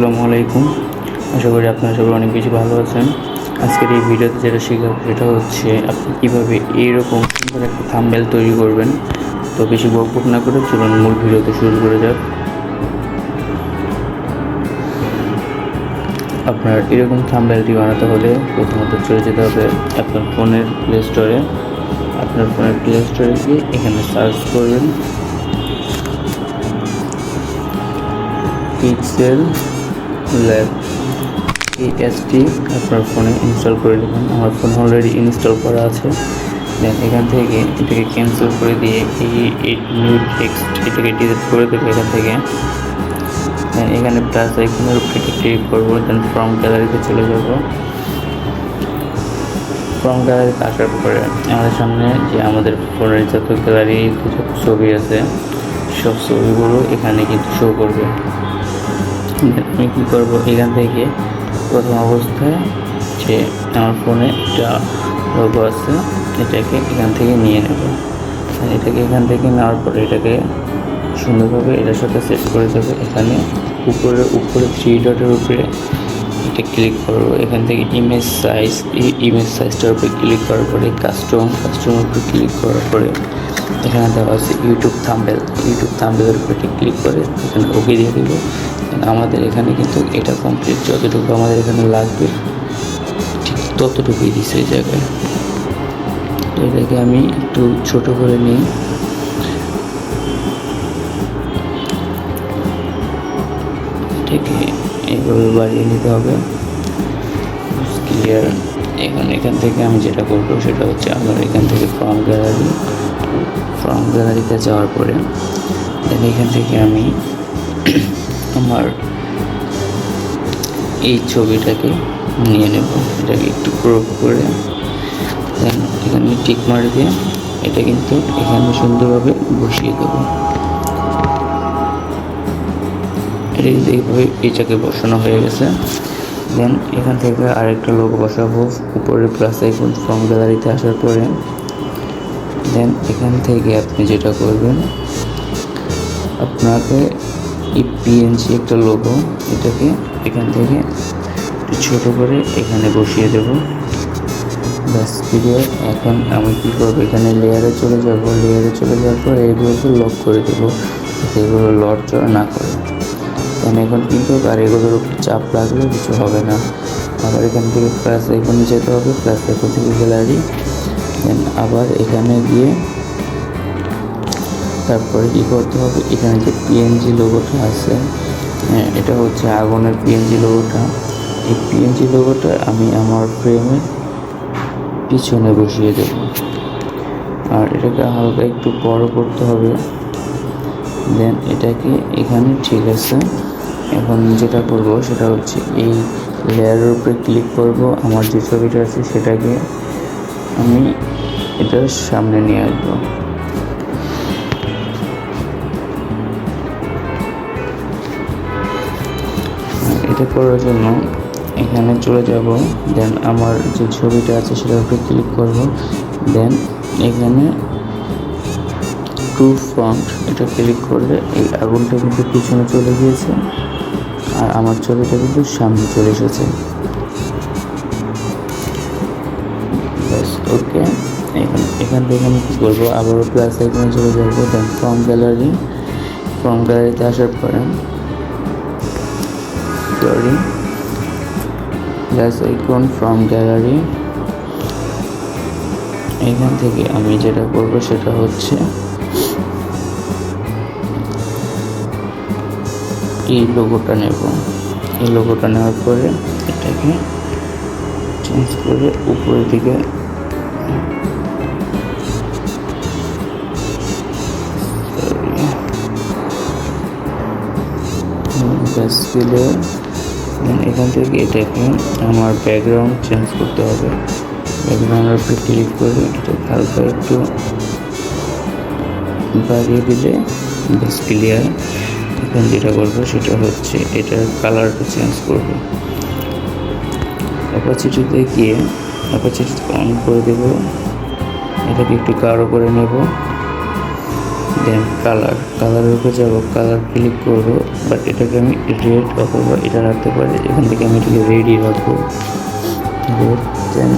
আসসালামু আলাইকুম। আশা করি আপনারা সবাই অনেক বেশি ভালো আছেন। আজকের এই ভিডিওতে যেটা শেখাবো সেটা হচ্ছে আপনি কীভাবে এইরকম সুন্দর একটা থাম্বেল তৈরি করবেন। তো বেশি বক বক না করে চলুন মূল ভিডিওতে শুরু করে যাক। আপনার এরকম থাম্বেলটি বানাতে হলে প্রথমত চলে যেতে হবে আপনার ফোনের প্লে স্টোরে আপনার ফোনের প্লে স্টোরে গিয়ে এখানে সার্চ করবেন। পিক্সেল ল্যাব এসটি আপনার ফোনে ইনস্টল করে নেবেন। আমার ফোন অলরেডি ইনস্টল করা আছে। দেন এখান থেকে এটাকে ক্যান্সেল করে দিয়ে এই নিউ টেক্সট এটাকে ডিলিট করে দেবো এখান থেকে। দেন এখানে প্লাস আইকনের উপরে ক্লিক করব দেন ফ্রম গ্যালারিতে চলে যাব। ফ্রম গ্যালারিতে আসার পরে আমাদের সামনে যে আমাদের ফোনের যত গ্যালারি যত ছবি আছে, সব ছবিগুলো এখানে কিন্তু শো করবে। আমি কী করব? এখান থেকে প্রথম অবস্থায় যে আমার ফোনে একটা লোগো আছে, এটাকে এখান থেকে নিয়ে নেব। এটাকে এখান থেকে নেওয়ার পরে এটাকে সুন্দরভাবে এটার সাথে সেট করে যাবে। এখানে উপরে উপরে থ্রি ডটের উপরে এটা ক্লিক করব। এখান থেকে ইমেজ সাইজ ইমেজ সাইজটার উপরে ক্লিক করার পরে কাস্টম কাস্টমের উপরে ক্লিক করার পরে এখানে দেওয়া আছে ইউটিউব থাম্বেল ইউটিউব থাম্বেলের উপরে ক্লিক করে এখানে ওকে দিয়ে দেবো। আমাদের এখানে কিন্তু এটা কমপ্লিট যতটুকু আমাদের এখানে লাগবে, ঠিক ততটুকুই দিচ্ছে এই জায়গায়। তো এটাকে আমি একটু ছোট করে নিই। এটাকে এইভাবে বাড়িয়ে নিতে হবে। ক্লিয়ার এখন এখান থেকে আমি যেটা করব সেটা হচ্ছে আমার এখান থেকে ফ্রম গ্যালারি ফ্রম গ্যালারিতে যাওয়ার পরে এখান থেকে আমি আমার এই ছবিটাকে নিয়ে নেব। এটাকে একটু ক্রপ করে দেন, এখানে টিক মার দিয়ে এটা কিন্তু এখানে সুন্দরভাবে বসিয়ে দেবো। এটা কিন্তু এইভাবে এটাকে বসানো হয়ে গেছে। দেন, এখান থেকে আরেকটা লোক বসাবো, উপরে প্লাস আইকন ফ্রম গ্যালারিতে আসার পরে। দেন, এখান থেকে আপনি যেটা করবেন, আপনাকে এই পিএনজি একটা লোগো এটাকে এখান থেকে একটু ছোটো করে এখানে বসিয়ে দেব। ব্যাস ক্লিয়ার এখন আমি কী করব? এখানে লেয়ারে চলে যাব। লেয়ারে চলে যাওয়ার পর এইগুলোকে লক করে দেবো এগুলো লড়চড় না করে। কারণ এখন কিন্তু আর এগুলোর উপর চাপ লাগলে কিছু হবে না। আবার এখান থেকে প্লাস এখানে যেতে হবে প্লাস এখান থেকে গ্যালারি দেন আবার এখানে গিয়ে তারপরে কী করতে হবে? এখানে যে পিএনজি লোগোটা আছে হ্যাঁ এটা হচ্ছে আগুনের পিএনজি লোগোটা এই পিএনজি লোগোটা আমি আমার ফ্রেমের পিছনে বসিয়ে দেব। আর এটাকে হালকা একটু বড় করতে হবে। দেন এটাকে এখানে ঠিক আছে। এখন যেটা করব সেটা হচ্ছে এই লেয়ারের উপরে ক্লিক করব। আমার যে ছবিটা আছে সেটাকে আমি এটার সামনে নিয়ে আসব। এটা করার জন্য এখানে চলে যাব। দেন আমার যে ছবিটা আছে সেটার উপরে ক্লিক করব। দেন এখানে টু ফ্রন্ট এটা ক্লিক করলে এই আগুনটা কিন্তু পিছনে চলে গিয়েছে আর আমার ছবিটা কিন্তু সামনে চলে এসেছে। ওকে এখানে, এখান থেকে আমি কী করব? আবারও প্লাস এখানে চলে যাব। দেন ফ্রম গ্যালারি ফ্রম গ্যালারিতে আসার পরে sorry plus icon from gallery এখান থেকে আমি যেটা করব সেটা হচ্ছে এই লোগোটা নেব। এই লোগোটা নেওয়ার পরে এটাকে চেঞ্জ করে উপরের দিকে ব্যাস দিলে এখান থেকে এটাকে আমার ব্যাকগ্রাউন্ড চেঞ্জ করতে হবে। ব্যাকগ্রাউন্ডের উপরে ক্লিক করে এটা হালকা একটু বাড়িয়ে দিলে বেশ ক্লিয়ার এখন যেটা করব সেটা হচ্ছে এটার কালারটা চেঞ্জ করব। অপারচুনিটিতে গিয়ে অপারচুনিটি অন করে দেবো। এটাকে একটু গাঢ় করে নেব। দেন কালার কালারের উপরে যাব কালার ক্লিক করব বাট এটাকে আমি রেড অথবা এটা রাখতে পারি, এখান থেকে আমি এটাকে রেডি রাখব। দেন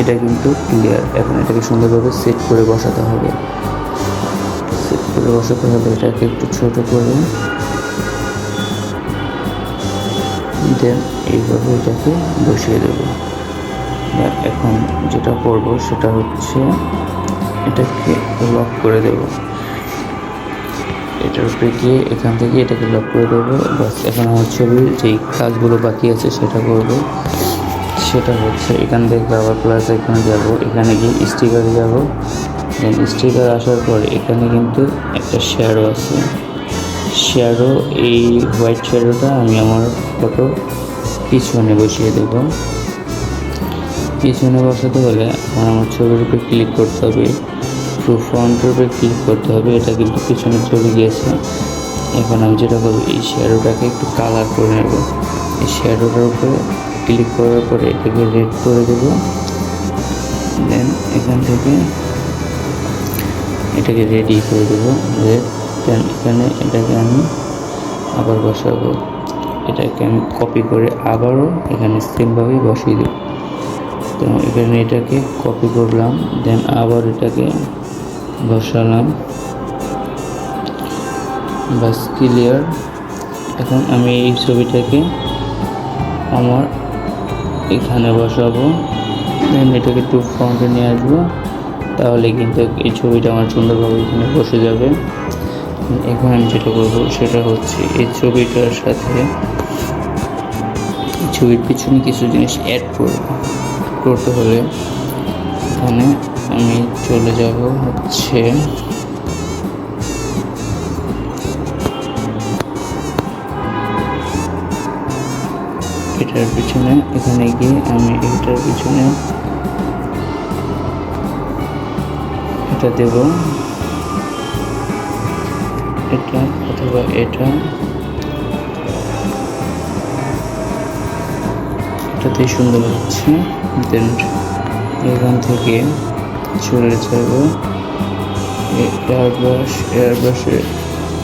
এটা কিন্তু ক্লিয়ার এখন এটাকে সুন্দরভাবে সেট করে বসাতে হবে। সেট করে বসাতে হবে, এটাকে একটু ছোট করে। দেন এইভাবে এটাকে বসিয়ে দেবো। এখন যেটা করব সেটা হচ্ছে এটাকে লক করে দেব। এটার উপরে গিয়ে এখান থেকে এটাকে লক করে দেবো। বাস, এখন আমার ছবির যেই কাজগুলো বাকি আছে সেটা করব। সেটা হচ্ছে এখান থেকে আবার প্লাস এখানে যাব, এখানে গিয়ে স্টিকারে যাব। দেন স্টিকার আসার পর এখানে কিন্তু একটা শ্যাডো আছে। শ্যাডো এই হোয়াইট শ্যাডোটা আমি আমার ফটো পিছনে বসিয়ে দেবো। পিছনে বসাতে হলে আমার ছবির উপরে ক্লিক করতে হবে। ট্রু ফ্রন্টের উপরে ক্লিক করতে হবে, এটা কিন্তু পিছনে চলে গিয়েছে। এখন আমি যেটা করব, এই শ্যাডোটাকে একটু কালার করে নেব। এই শ্যাডোটার উপরে ক্লিক করার পরে এটাকে রেড করে দেবো। দেন এখান থেকে এটাকে রেডি করে দেবো। রেড দেন এখানে এটাকে আমি আবার বসাবো। এটাকে আমি কপি করে আবারও এখানে সেমভাবেই বসিয়ে দেবো। তো এখানে এটাকে কপি করলাম দেন আবার এটাকে বসালাম। বাস ক্লিয়ার এখন আমি এই ছবিটাকে আমার এখানে বসাবো। দেন এটাকে টু ফ্রন্টে নিয়ে আসব। তাহলে কিন্তু এই ছবিটা আমার সুন্দরভাবে এখানে বসে যাবে। এখন আমি যেটা করব, সেটা হচ্ছে এই ছবিটার সাথে ছবির পিছনে কিছু জিনিস অ্যাড করব। করতে হলে এখানে আমি চলে যাব হচ্ছে এটার পিছনে। এখানে গিয়ে আমি এটার পিছনে এটা দেব। এটা অথবা এটা। এটাতেই সুন্দর হচ্ছে দেন এখান থেকে চলে যাব। এয়ার ব্রাশ এয়ার ব্রাশে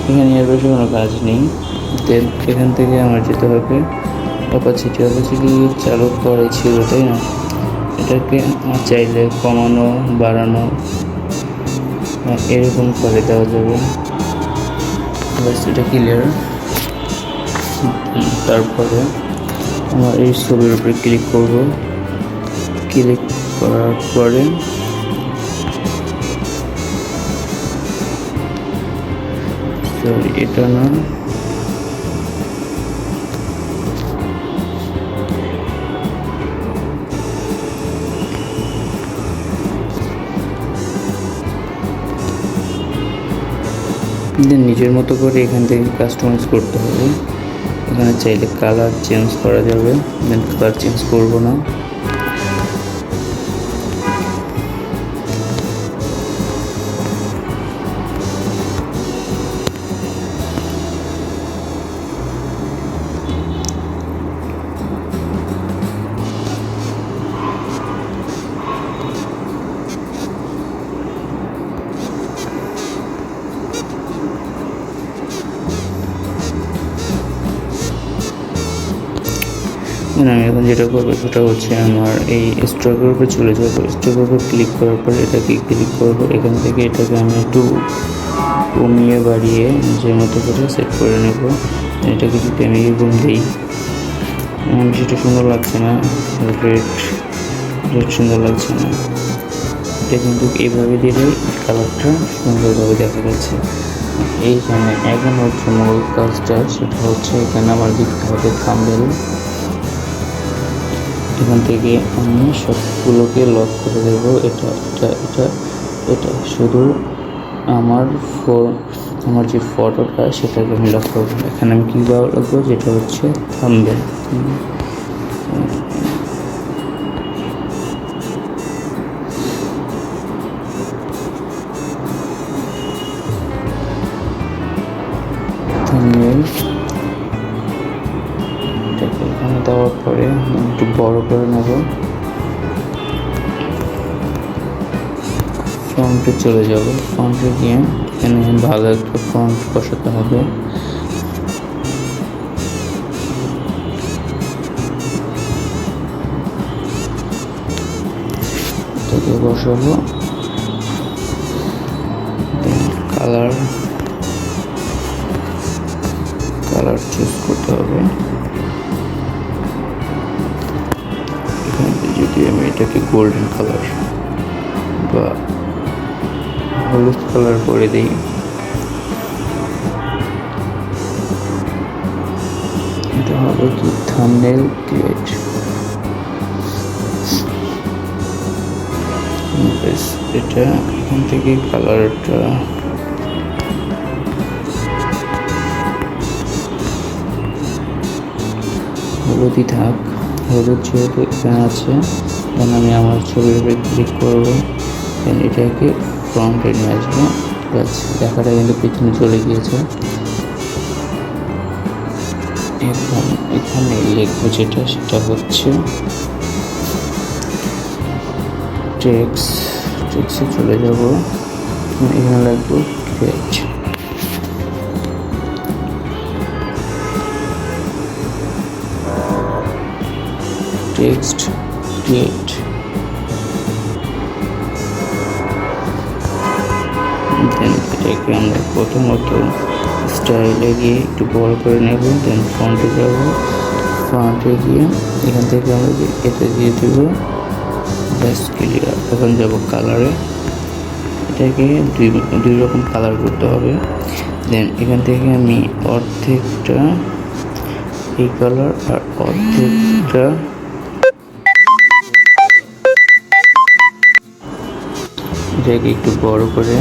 এখানে এয়ার ব্রাশে কোনো কাজ নেই। দেন এখান থেকে আমার যেতে হবে অপাসিটি অপাসিটি চালু করে ছিল, তাই না? এটাকে চাইলে কমানো, বাড়ানো এরকম করে দেওয়া যাবে। ব্যাস, এটা ক্লিয়ার তারপরে আমার এই ছবির উপরে ক্লিক করব। ক্লিক করার পরে সরি এটা না। নিজের মতো করে এখান থেকে কাস্টমাইজ করতে হবে। এখানে চাইলে কালার চেঞ্জ করা যাবে। দেন কালার চেঞ্জ করব না। মানে আমি এখন যেটা করব সেটা হচ্ছে আমার এই স্ট্রকের উপরে চলে যাব স্ট্রকের উপর ক্লিক করার পর এটাকে ক্লিক করব। এখান থেকে এটাকে আমি একটু কমিয়ে বাড়িয়ে নিজের মতো করে সেট করে নেব। এটাকে যদি আমি এরকম দিই। সেটা সুন্দর লাগছে না। রেড রেড সুন্দর লাগছে না। এটা কিন্তু এইভাবে দিলেই কালারটা সুন্দরভাবে দেখা যাচ্ছে। এইখানে এখন হচ্ছে মূল কাজটা, সেটা হচ্ছে এখানে আমার দিতে হবে থাম্বেল এখান থেকে আমি সবগুলোকে লক করে দেব। এটা এটা এটা এটা। শুধু আমার আমার যে ফটোটা সেটাকে আমি লক করব। এখানে আমি কী কীভাবে করব, যেটা হচ্ছে থাম্বেল বড় করে নেব। ফ্রন্টে চলে যাব। ফ্রন্টে গিয়ে এখানে ভালো একটা ফ্রন্ট বসাতে হবে। বসাবো। কালার কালার চুজ করতে হবে। যদি আমি এটাকে গোল্ডেন কালার বা হলুদ কালার করে দিই। এটা হবে কি? থাম্বনেল ক্রিয়েট এটা এখান থেকে কালারটা হলুদই থাক। হলুদ যেহেতু এখানে আছে তখন আমি আমার ছবির উপরে ক্লিক করব। দেন এটাকে ফ্রন্টে নিয়ে আসব। দেখাটা কিন্তু পিছনে চলে গিয়েছে। এখন এখানে লিখব যেটা, সেটা হচ্ছে টেক্স টেক্সে চলে যাব। এখানে লাগবো ক্রিয়েট টেক্সট ক্রিয়েট দেন এটাকে আমরা প্রথমত স্টাইলে গিয়ে একটু বড় করে নেব দেন ফ্রন্টে যাব। ফ্রন্টে গিয়ে এখান থেকে আমরা এটা দিয়ে দেবো, ব্যাস ক্লিয়ার এখন যাব কালারে এটাকে দুই দুই রকম কালার করতে হবে। দেন এখান থেকে আমি অর্ধেকটা এই কালার আর অর্ধেকটা এটাকে একটু বড় করে।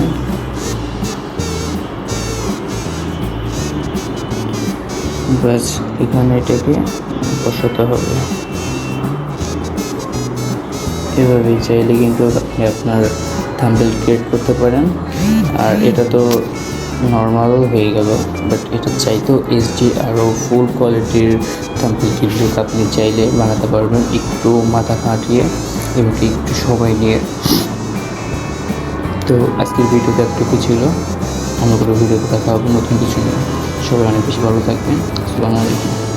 ব্যাস, এখানে এটাকে বসাতে হবে। এভাবেই চাইলে কিন্তু আপনি আপনার থাম্বেল ক্রিয়েট করতে পারেন। আর এটা তো নর্মাল হয়ে গেল, বাট এটা চাইতেও এইচডি আরও ফুল কোয়ালিটির থাম্বেল কিন্তু আপনি চাইলে বানাতে পারবেন। একটু মাথা খাটিয়ে এবং একটু সময় নিয়ে তো আজকের ভিডিওতে একটুকু ছিল। অন্য কোনো ভিডিওতে দেখা হবে, নতুন কিছু নিয়ে। সবাই অনেক বেশি ভালো থাকবেন। আসসালামু আলাইকুম।